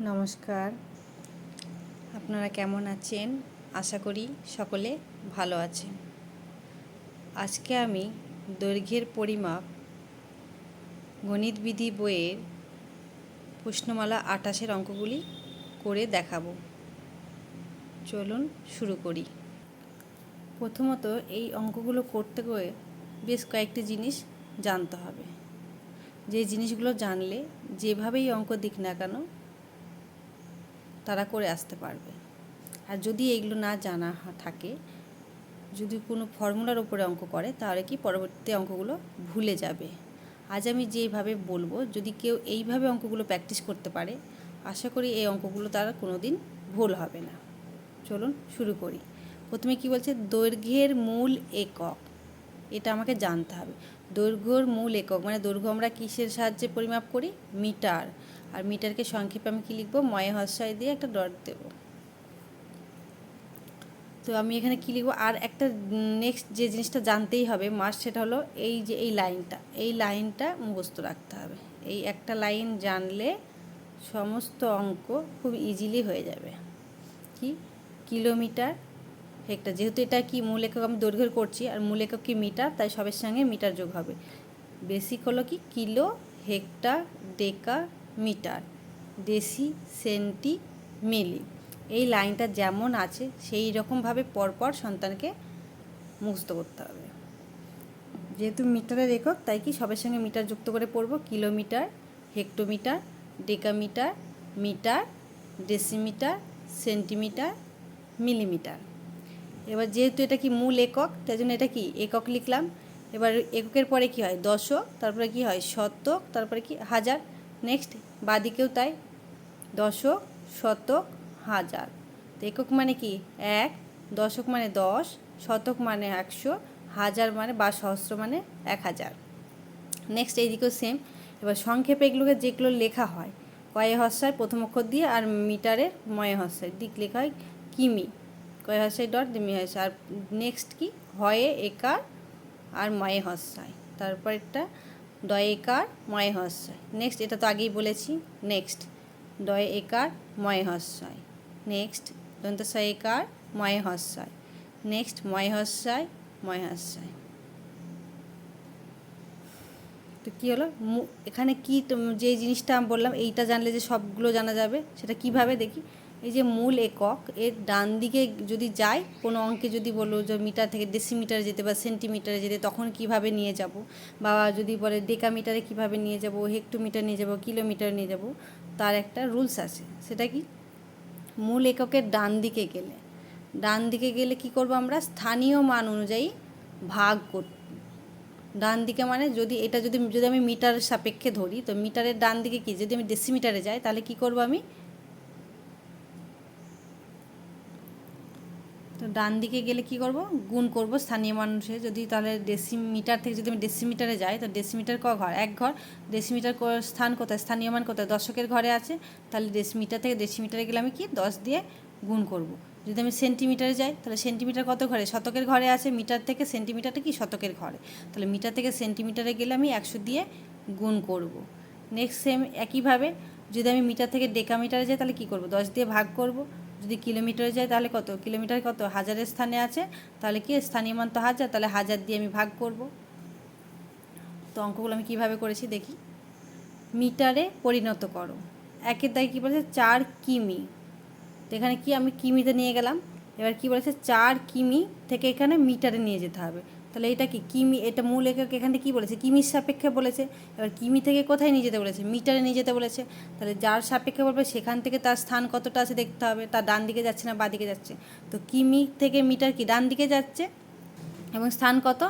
নমস্কার। আপনারা কেমন আছেন? আশা করি সকলে ভালো আছেন। আজকে আমি দৈর্ঘ্যের পরিমাপ গণিতবিধি বইয়ের প্রশ্নমালা আটাশের অঙ্কগুলি করে দেখাবো। চলুন শুরু করি। প্রথমত এই অঙ্কগুলো করতে গিয়ে বেশ কয়েকটি জিনিস জানতে হবে। যে জিনিসগুলো জানলে যেভাবেই অঙ্ক দিক না কেন তারা করে আসতে পারবে। আর যদি এগুলো না জানা থাকে, যদি কোনো ফর্মুলার উপরে অঙ্ক করে, তাহলে কি পরবর্তী অঙ্কগুলো ভুলে যাবে। আজ আমি যেভাবে বলব, যদি কেউ এইভাবে অঙ্কগুলো প্র্যাকটিস করতে পারে, আশা করি এই অঙ্কগুলো তার কোনো দিন ভুল হবে না। চলুন শুরু করি। প্রথমে কি বলছে? দৈর্ঘ্যের মূল একক। এটা আমাকে জানতে হবে। দৈর্ঘ্যর মূল একক মানে দৈর্ঘ্য আমরা কিসের সাহায্যে পরিমাপ করি? মিটার। আর মিটারকে সংক্ষেপে আমি কি লিখব? ময় হস্যায় দিয়ে একটা ডট দেব। তো আমি এখানে কি লিখব? আর একটা নেক্সট যে জিনিসটা জানতেই হবে মাস সেটা হলো এই যে এই লাইনটা এই লাইনটা মুখস্থ রাখতে হবে। এই একটা লাইন জানলে সমস্ত অঙ্ক খুব ইজিলি হয়ে যাবে। কি? Kilometre, hectare. যেহেতু এটা কি মূল একক আমি দৈর্ঘ্যের করছি, আর মূল একক কি মিটার, তাই সবের সঙ্গে মিটার যোগ হবে। বেসিক হলো কি? Kilo, hectare, deca metre deci centi milli এই লাইনটা যেমন আছে, সেই রকমভাবে পরপর সন্তানকে মুখস্থ করতে হবে। যেহেতু মিটারের একক তাই কি সবের সঙ্গে মিটার যুক্ত করে পড়ব? Kilometre, hectometre, decametre, metre, decimetre, centimetre, millimetre. এবার যেহেতু এটা কি মূল একক, তাই জন্য এটা কি একক লিখলাম। এবার এককের পরে কি হয়? দশক, তারপরে কি হয়? শতক, তারপরে কি? হাজার। নেক্সট বাদিকেও তাই। দশক, শতক, হাজার। তো একক মানে কি? এক, দশক মানে দশ, শতক মানে একশো, হাজার মানে বা সহস্র মানে এক হাজার। নেক্সট এইদিকেও সেম এবার সংক্ষেপে এগুলোকে যেগুলো লেখা হয়, কয়ে হস্যায়, প্রথম অক্ষর দিয়ে আর মিটারের ময়ে হস্যায়। দিক লেখা হয় কিমি। কয়ে হস্যায় ডট মি হস্যায়। আর নেক্সট কি? হয়ে, একার, আর ময়ে হস্যায়। তারপর ডয় একার ময়ে হস্যায় নেক্সট এটা তো আগেই বলেছি। নেক্সট ডয় একার ময়ে হস্যায় নেক্সট দন্তস্বয় একার ময়ে হস্যায় নেক্সট ময়ে হস্যায় ময়ে হস্যায় তো কী হলো? এখানে কী যে জিনিসটা বললাম, এইটা জানলে যে সবগুলো জানা যাবে, সেটা কীভাবে দেখি? এই যে মূল একক, এর ডান দিকে যদি যায় কোনো অঙ্কে যদি বলো যে মিটার থেকে ডেসিমিটারে যেতে বা সেন্টিমিটারে যেতে, তখন কীভাবে নিয়ে যাব? বা যদি বলে ডেকামিটারে কীভাবে নিয়ে যাব হেক্টোমিটার নিয়ে যাব কিলোমিটার নিয়ে যাব, তার একটা রুলস আছে। সেটা কি? মূল এককের ডান দিকে গেলে। ডান দিকে গেলে কি করব আমরা? স্থানীয় মান অনুযায়ী ভাগ করব। ডান দিকে মানে যদি এটা যদি যদি আমি মিটারের সাপেক্ষে ধরি, তো মিটারের ডান দিকে কি? যদি আমি ডেসিমিটারে যাই, তাহলে কি করব আমি? ডান দিকে গেলে কি করব? গুণ করব স্থানীয় মানুষে। যদি তাহলে ডেসিমিটার থেকে যদি আমি ডেসিমিটারে যাই, তো ডেসিমিটার ক ঘর? এক ঘর। ডেসিমিটার স্থান কোথায়? স্থানীয় মান কোথায়? দশকের ঘরে আছে। তাহলে ডেসিমিটার থেকে ডেসিমিটারে গেলে আমি কি? দশ দিয়ে গুণ করব। যদি আমি সেন্টিমিটারে যাই, তাহলে সেন্টিমিটার কত ঘরে? শতকের ঘরে আছে। মিটার থেকে সেন্টিমিটারটা কি? শতকের ঘরে। তাহলে মিটার থেকে সেন্টিমিটারে গেলে আমি একশো দিয়ে গুণ করব। নেক্সট সেম একইভাবে। যদি আমি মিটার থেকে ডেকামিটারে যাই, তাহলে কী করব? দশ দিয়ে ভাগ করব। যদি কিলোমিটারে যাই তাহলে কত? কিলোমিটার কত? হাজারের স্থানে আছে? তাহলে কি? স্থানীয় মান তো হাজার, তাহলে হাজার দিয়ে আমি ভাগ করব। তো অঙ্কগুলো আমি কীভাবে করেছি দেখি? মিটারে পরিণত করো। একের দায় কী বলেছে? চার কিমি। তো এখানে কি আমি কিমিতে নিয়ে গেলাম? এবার কি বলেছে? চার কিমি থেকে এখানে মিটারে নিয়ে যেতে হবে। তাহলে এটা কি? কিমি, এটা মূল একক এখানে কী বলেছে? কিমির সাপেক্ষে বলেছে। এবার কিমি থেকে কোথায় নিয়ে যেতে বলেছে? মিটারে নিয়ে যেতে বলেছে। তাহলে যার সাপেক্ষে বলবে, সেখান থেকে তার স্থান কতটা আছে দেখতে হবে। তার ডান দিকে যাচ্ছে না বাঁ দিকে যাচ্ছে? তো কিমি থেকে মিটার কি ডান দিকে যাচ্ছে? এবং স্থান কত?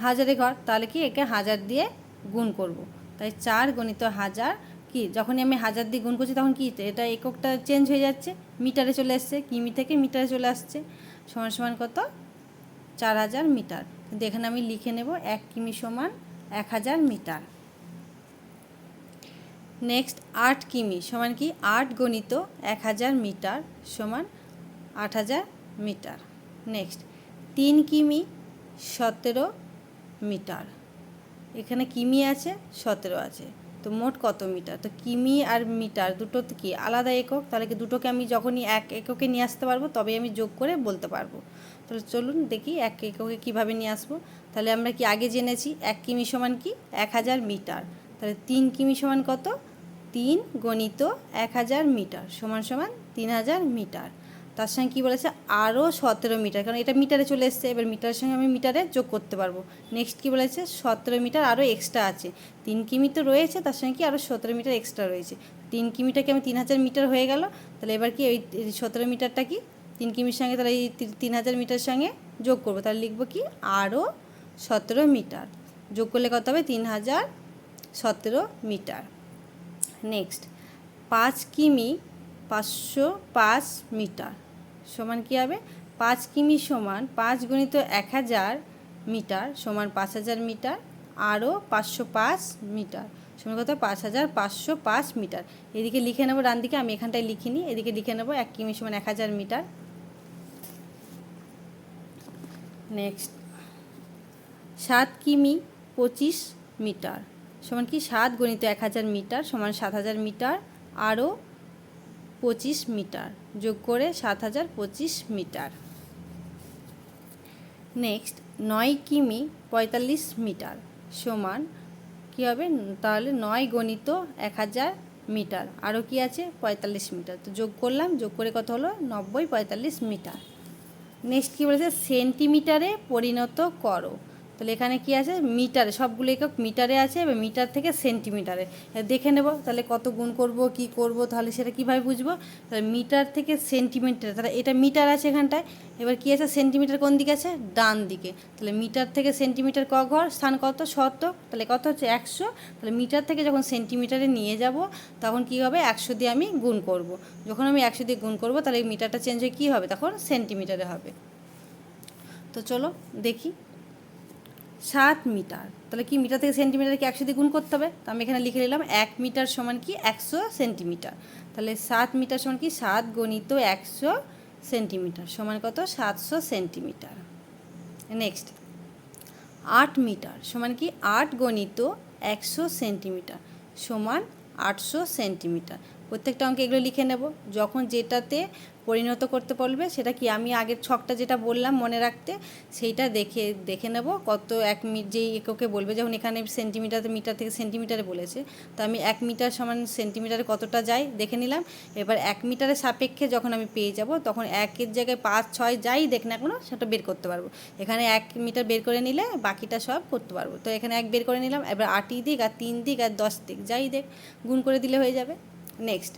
হাজারে ঘর। তাহলে কি একে হাজার দিয়ে গুণ করব। তাই চার গণিত হাজার কি? যখনই আমি হাজার দিয়ে গুণ করছি, তখন কি এটা এককটা চেঞ্জ হয়ে যাচ্ছে? মিটারে চলে আসছে। কিমি থেকে মিটারে চলে আসছে। সমান সমান কত? চার হাজার মিটার। কিন্তু আমি লিখে নেব এক কিমি সমান এক হাজার মিটার। নেক্সট আট কিমি সমান কি? আট গণিত এক হাজার মিটার সমান আট হাজার মিটার। নেক্সট, তিন কিমি সতেরো মিটার। এখানে কিমি আছে, সতেরো আছে। তো মোট কত মিটার? তো কিমি আর মিটার দুটো কি আলাদা একক? তাহলে কি দুটোকে আমি যখনই এক এককে নিয়ে আসতে পারব, তবেই আমি যোগ করে বলতে পারব। তাহলে চলুন দেখি এক এককে কীভাবে নিয়ে আসব। তাহলে আমরা কি আগে জেনেছি এক কিমি সমান কি? এক হাজার মিটার। তাহলে তিন কিমি সমান কত? তিন গণিত এক হাজার মিটার সমান সমান তিন হাজার মিটার। তার সঙ্গে কী বলেছে? আরও সতেরো মিটার। কারণ এটা মিটারে চলে এসছে। এবার মিটারের সঙ্গে আমি মিটারে যোগ করতে পারব। নেক্সট কী বলেছে? সতেরো মিটার আরও এক্সট্রা আছে। তিন কিমি তো রয়েছে, তার সঙ্গে কি আরও সতেরো মিটার এক্সট্রা রয়েছে। তিন কিমিটাকে আমি তিন হাজার মিটার হয়ে গেল? তাহলে এবার কি ওই সতেরো মিটারটা কি? তিন কিমির সঙ্গে তাহলে এই তিন হাজার মিটার সঙ্গে যোগ করব। তাহলে লিখব কি? আরও সতেরো মিটার। যোগ করলে কত হবে? তিন হাজার সতেরো মিটার। নেক্সট পাঁচ কিমি পাঁচশো পাঁচ মিটার। সমান কী হবে? পাঁচ কিমি সমান পাঁচ গণিত এক হাজার মিটার সমান পাঁচ হাজার মিটার, আরও পাঁচশো পাঁচ মিটার সমান কত? পাঁচ হাজার পাঁচশো পাঁচ মিটার। এদিকে লিখে নেব ডান দিকে, আমি এখানটায় লিখিনি। এদিকে লিখে নেব এক কিমি সমান এক হাজার মিটার। নেক্সট সাত কিমি পঁচিশ মিটার সমান কি? সাত গণিত এক হাজার মিটার সমান সাত হাজার মিটার, আরও পঁচিশ মিটার, যোগ করে সাত হাজার পঁচিশ মিটার। নেক্সট, নয় কিমি পঁয়তাল্লিশ মিটার সমান, কী হবে? তাহলে নয় গণিত এক হাজার মিটার। আরও কি আছে? পঁয়তাল্লিশ মিটার। তো যোগ করলাম, যোগ করে কত হলো? নব্বই পঁয়তাল্লিশ মিটার। নেক্সট কী বলেছে? সেন্টিমিটারে পরিণত করো। তাহলে এখানে কি আছে? মিটারে, সবগুলো একক মিটারে আছে, এবার মিটার থেকে সেন্টিমিটারে। দেখে নেব, তাহলে কত গুণ করব, কি করব, তাহলে সেটা কীভাবে বুঝব? তাহলে মিটার থেকে সেন্টিমিটার, তাহলে এটা মিটার আছে এখানটায়, এবার কী আছে? সেন্টিমিটার কোন দিকে আছে? ডান দিকে। তাহলে মিটার থেকে সেন্টিমিটার ক ঘর? স্থান কত? শত তাহলে কত হচ্ছে? একশো। তাহলে মিটার থেকে যখন সেন্টিমিটারে নিয়ে যাব, তখন কী হবে? একশো দিয়ে আমি গুণ করব। যখন আমি একশো দিয়ে গুণ করব, তাহলে মিটারটা চেঞ্জ হয়ে কী হবে? তখন সেন্টিমিটারে হবে। তো চলো দেখি। সাত মিটার। তাহলে কি মিটার থেকে সেন্টিমিটারকে একশো দিয়ে গুণ করতে হবে? তো আমি এখানে লিখে নিলাম এক মিটার সমান কি একশো সেন্টিমিটার। তাহলে সাত মিটার সমান কি সাত গণিত একশো সেন্টিমিটার সমান কত? সাতশো সেন্টিমিটার। নেক্সট আট মিটার সমান কি আট গণিত একশো সেন্টিমিটার সমান আটশো সেন্টিমিটার। প্রত্যেকটা অঙ্কে এগুলো লিখে নেব। যখন যেটাতে পরিণত করতে বলবে, সেটা কি আমি আগের ছকটা যেটা বললাম মনে রাখতে, সেইটা দেখে দেখে নেব। কত এক মিট যেই এককে বলবে যখন এখানে সেন্টিমিটার, মিটার থেকে সেন্টিমিটারে বলেছে, তো আমি এক মিটার সমান সেন্টিমিটারে কতটা যাই দেখে নিলাম। এবার এক মিটারের সাপেক্ষে যখন আমি পেয়ে যাব, তখন একের জায়গায় পাঁচ, ছয় যাই দেখ না কোনো, সেটা বের করতে পারব। এখানে এক মিটার বের করে নিলে বাকিটা সব করতে পারব। তো এখানে এক বের করে নিলাম, এবার আটই দিক আর তিন দিক আর দশ দিক যাই দেখ, গুণ করে দিলে হয়ে যাবে। নেক্সট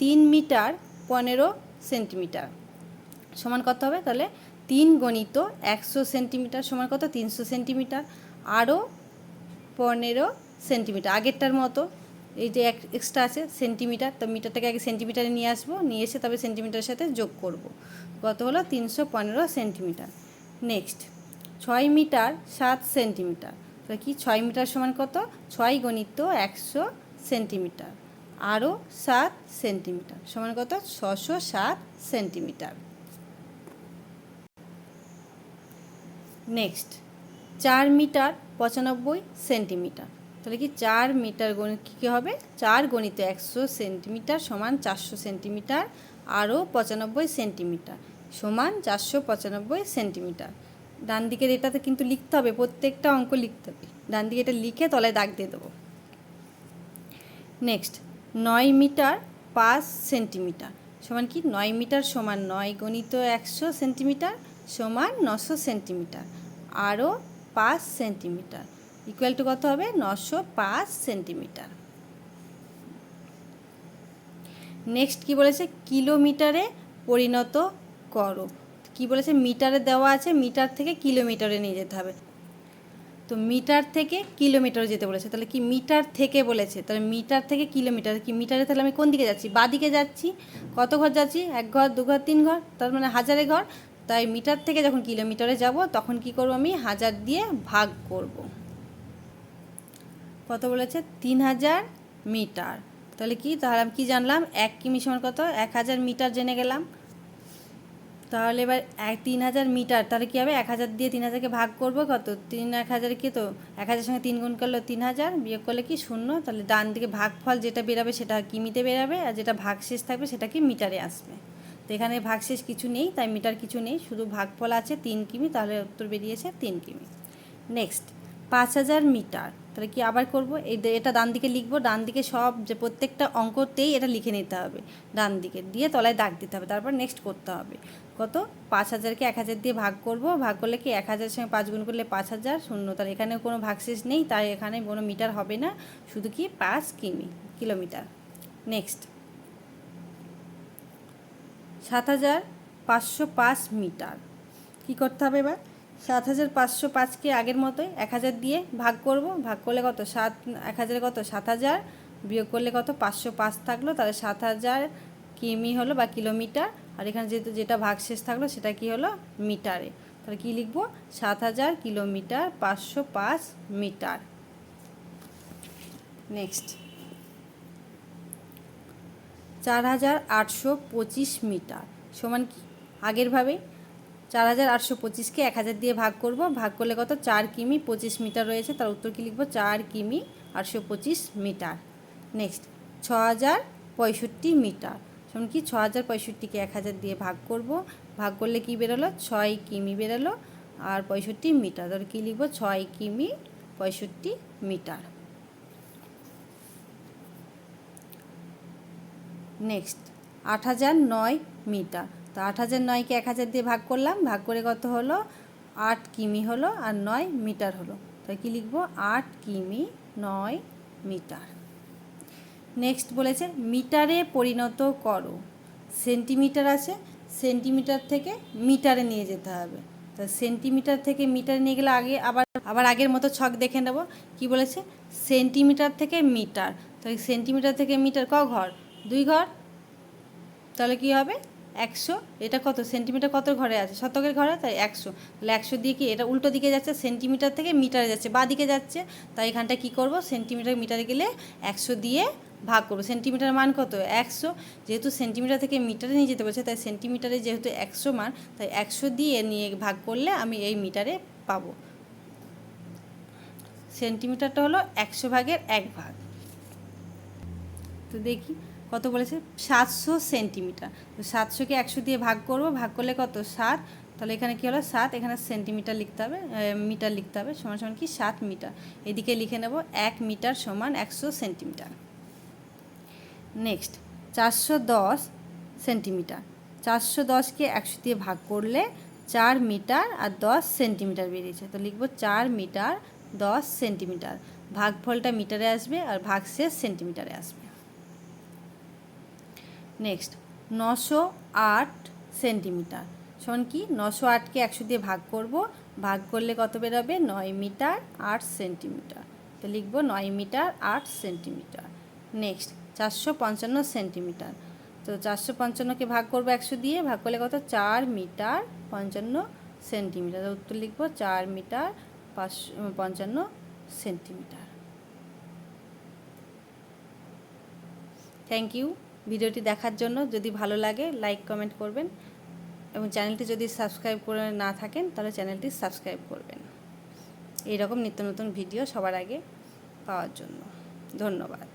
তিন মিটার পনেরো সেন্টিমিটার। সমান কত হবে তাহলে? তিন গণিত একশো সেন্টিমিটার সমান কত? তিনশো সেন্টিমিটার। আরও পনেরো সেন্টিমিটার। আগেরটার মতো। এই যে এক এক্সট্রা আছে, সেন্টিমিটার। তো মিটারটাকে আগে সেন্টিমিটারে নিয়ে আসব। নিয়ে এসে তবে সেন্টিমিটারের সাথে যোগ করব। কত হলো? তিনশো পনেরো সেন্টিমিটার। নেক্সট ছয় মিটার সাত সেন্টিমিটার। তাহলে কি? ছয় মিটার সমান কত? ছয় গণিত একশো সেন্টিমিটার। আরও সাত সেন্টিমিটার। সমান কত? ছশো সাত সেন্টিমিটার। নেক্সট, চার মিটার পঁচানব্বই সেন্টিমিটার। তাহলে কি চার মিটার গণিত কী কী হবে? চার গণিত একশো সেন্টিমিটার সমান চারশো সেন্টিমিটার, আরও পঁচানব্বই সেন্টিমিটার সমান চারশো পঁচানব্বই সেন্টিমিটার। ডান দিকের এটাতে কিন্তু লিখতে হবে, প্রত্যেকটা অঙ্ক লিখতে হবে। ডান দিকে এটা লিখে তলায় দাগ দিয়ে দেবো। নেক্সট নয় মিটার পাঁচ সেন্টিমিটার। সমান কি? নয় মিটার সমান নয় গণিত একশো সেন্টিমিটার সমান নশো সেন্টিমিটার। আরও পাঁচ সেন্টিমিটার। ইকুয়াল টু কত হবে? নশো পাঁচ সেন্টিমিটার। নেক্সট কি বলেছে? কিলোমিটারে পরিণত করো। কি বলেছে? মিটারে দেওয়া আছে, মিটার থেকে কিলোমিটারে নিয়ে যেতে হবে। তো মিটার থেকে কিলোমিটার যেতে বলেছে। তাহলে কি মিটার থেকে বলেছে? তাহলে মিটার থেকে কিলোমিটার, কি মিটারে তাহলে আমি কোন দিকে যাচ্ছি? বা দিকে যাচ্ছি। কত ঘর যাচ্ছি? এক ঘর, দু ঘর, তিন ঘর, তার মানে হাজারে ঘর। তাই মিটার থেকে যখন কিলোমিটারে যাব, তখন কি করব আমি? হাজার দিয়ে ভাগ করব। কত বলেছে? তিন হাজার মিটার। তাহলে কি? তাহলে আমি কী জানলাম? এক কিমি সমান কত? এক হাজার মিটার জেনে গেলাম। তাহলে এবার এক তিন হাজার মিটার, তাহলে কী হবে? এক হাজার দিয়ে তিন হাজারকে ভাগ করব কত? তিন এক হাজারে কী তো? এক হাজার সঙ্গে তিন গুণ করল তিন হাজার, বিয়োগ করলে কি শূন্য? তাহলে ডান দিকে ভাগফল যেটা বেরাবে সেটা কিমিতে বেরাবে? আর যেটা ভাগশেষ থাকবে সেটা কি মিটারে আসবে? তো এখানে ভাগশেষ কিছু নেই, তাই মিটার কিছু নেই। শুধু ভাগফল আছে তিন কিমি, তাহলে উত্তর বেরিয়েছে তিন কিমি। নেক্সট পাঁচ হাজার মিটার। তাহলে কি আবার করব? এই এটা ডান দিকে লিখব, ডান দিকে সব যে প্রত্যেকটা অঙ্কতেই এটা লিখে নিতে হবে। ডান দিকে দিয়ে তলায় দাগ দিতে হবে, তারপর নেক্সট করতে হবে। কত? পাঁচ হাজারকে এক হাজার দিয়ে ভাগ করব, ভাগ করলে কি এক হাজারের সঙ্গে পাঁচ গুণ করলে পাঁচ হাজার, শূন্য। তাহলে এখানে কোনো ভাগশেষ নেই, তাই এখানে কোনো মিটার হবে না, শুধু কি পাঁচ কিমি, কিলোমিটার। নেক্সট সাত হাজার পাঁচশো পাঁচ মিটার। কী করতে হবে এবার? সাত হাজার পাঁচশো পাঁচকে আগের মতোই? এক হাজার দিয়ে ভাগ করব। ভাগ করলে কত? সাত, এক হাজারে কত? সাত হাজার। বিয়োগ করলে কত? পাঁচশো পাঁচ থাকল। তাহলে সাত হাজার কিমি হলো বা কিলোমিটার। আর এখানে যেহেতু যেটা ভাগশেষ থাকল, সেটা কি হলো? মিটারে। তাহলে কী লিখব? সাত হাজার কিলোমিটার পাঁচশো পাঁচ মিটার। নেক্সট। চার হাজার আটশো পঁচিশ মিটার। সমান কি? আগেরভাবেই চার হাজার আটশো পঁচিশকে এক হাজার দিয়ে ভাগ করব। ভাগ করলে কত? চার কিমি পঁচিশ মিটার রয়েছে। তার উত্তর কি লিখব? চার কিমি আটশো পঁচিশ মিটার। নেক্সট ছ হাজার পঁয়ষট্টি মিটার। সমান কি ছ হাজার পঁয়ষট্টিকে এক হাজার দিয়ে ভাগ করব। ভাগ করলে কি বেরোলো? ছয় কিমি বেরোলো। আর পঁয়ষট্টি মিটার। তাহলে কী লিখব? ছয় কিমি পঁয়ষট্টি মিটার। নেক্সট আট হাজার নয় মিটার। তো আট হাজার নয়কে এক হাজার দিয়ে ভাগ করলাম, ভাগ করে কত হলো? আট কিমি হলো আর নয় মিটার হলো। তাই কি লিখব? আট কিমি নয় মিটার। নেক্সট বলেছে, মিটারে পরিণত করো। সেন্টিমিটার আছে, সেন্টিমিটার থেকে মিটারে নিয়ে যেতে হবে। তা সেন্টিমিটার থেকে মিটারে নিয়ে গেলে আগে আবার আবার আগের মতো ছক দেখে নেব। কি বলেছে? সেন্টিমিটার থেকে মিটার। তাহলে সেন্টিমিটার থেকে মিটার ক ঘর? দুই ঘর? তাহলে কি হবে? একশো, এটা কত? সেন্টিমিটার কত ঘরে আছে? শতকের ঘরে, তাই একশো। তাহলে একশো দিয়ে কি? এটা উল্টো দিকে যাচ্ছে সেন্টিমিটার থেকে মিটারে যাচ্ছে, বা দিকে যাচ্ছে। তাই এখানটা কি করব? সেন্টিমিটার মিটারে গেলে একশো দিয়ে ভাগ করব। সেন্টিমিটার মান কত? একশো। যেহেতু সেন্টিমিটার থেকে মিটারে নিয়ে যেতে বলছে, তাই সেন্টিমিটারে যেহেতু একশো মান, তাই একশো দিয়ে নিয়ে ভাগ করলে আমি এই মিটারে পাবো। সেন্টিমিটারটা হলো একশো ভাগের এক ভাগ। তো দেখি। কত বলেছে? সাতশো সেন্টিমিটার। তো সাতশোকে একশো দিয়ে ভাগ করব, ভাগ করলে কত? সাত। তাহলে এখানে কী হলো? সাত। এখানে সেন্টিমিটার লিখতে হবে মিটার লিখতে হবে, সমান সমান কি? সাত মিটার। এদিকে লিখে নেব, এক মিটার সমান একশো সেন্টিমিটার। নেক্সট, চারশো দশ সেন্টিমিটার। চারশো দশকে একশো দিয়ে ভাগ করলে চার মিটার আর দশ সেন্টিমিটার বেরিয়েছে। তো লিখব চার মিটার দশ সেন্টিমিটার। ভাগফলটা মিটারে আসবে আর ভাগশেষ সেন্টিমিটারে আসবে। নেক্সট নশো আট সেন্টিমিটার। শোন কি, নশো আটকে একশো দিয়ে ভাগ করব। ভাগ করলে কত বেরোবে? নয় মিটার আট সেন্টিমিটার। তো লিখব নয় মিটার আট সেন্টিমিটার। নেক্সট চারশো পঞ্চান্ন সেন্টিমিটার। তো চারশো পঞ্চান্নকে ভাগ করব একশো দিয়ে। ভাগ করলে কত? চার মিটার পঞ্চান্ন সেন্টিমিটার। উত্তর লিখব চার মিটার পাঁচশো, পঞ্চান্ন সেন্টিমিটার। থ্যাংক ইউ ভিডিওটি দেখার জন্য যদি ভালো লাগে লাইক কমেন্ট করবেন। এবং চ্যানেলটি যদি সাবস্ক্রাইব করে না থাকেন, তাহলে চ্যানেলটি সাবস্ক্রাইব করবেন। এইরকম নিত্য নতুন ভিডিও সবার আগে পাওয়ার জন্য। ধন্যবাদ।